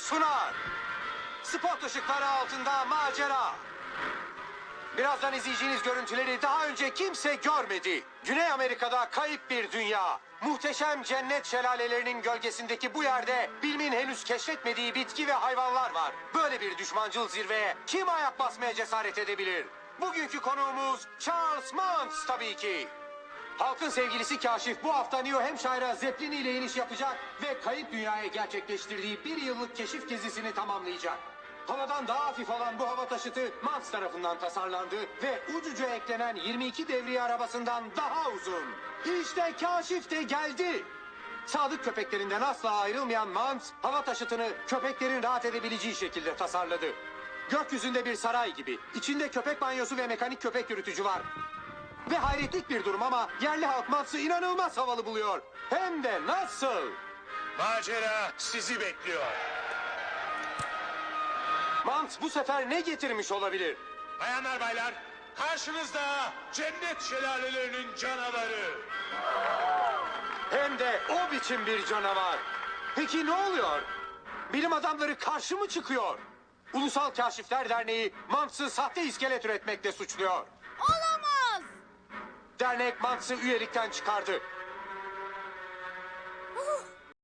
sunar. Spot ışıkları altında macera. Birazdan izleyeceğiniz görüntüleri daha önce kimse görmedi. Güney Amerika'da kayıp bir dünya. Muhteşem cennet şelalelerinin gölgesindeki bu yerde bilimin henüz keşfetmediği bitki ve hayvanlar var. Böyle bir düşmancıl zirveye kim ayak basmaya cesaret edebilir? Bugünkü konuğumuz Charles Mantz tabii ki. Halkın sevgilisi Kaşif bu hafta New Hampshire'a Zeppelin ile iniş yapacak ve kayıp dünyaya gerçekleştirdiği bir yıllık keşif gezisini tamamlayacak. Havadan daha hafif olan bu hava taşıtı Mantz tarafından tasarlandı ve ucuca eklenen 22 devriye arabasından daha uzun. İşte Kaşif de geldi. Sadık köpeklerinden asla ayrılmayan Mantz, hava taşıtını köpeklerin rahat edebileceği şekilde tasarladı. Gökyüzünde bir saray gibi. İçinde köpek banyosu ve mekanik köpek yürütücü var. Ve hayretlik bir durum ama yerli halk Mants'ı inanılmaz havalı buluyor. Hem de nasıl? Macera sizi bekliyor. Mants bu sefer ne getirmiş olabilir? Bayanlar baylar, karşınızda cennet şelalelerinin canavarı. Hem de o biçim bir canavar. Peki ne oluyor? Bilim adamları karşı mı çıkıyor? Ulusal Kaşifler Derneği Mants'ı sahte iskelet üretmekle suçluyor. Olamaz dernek Max'ı üyelikten çıkardı. Ah!